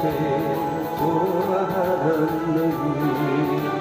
제일 좋아하는 너희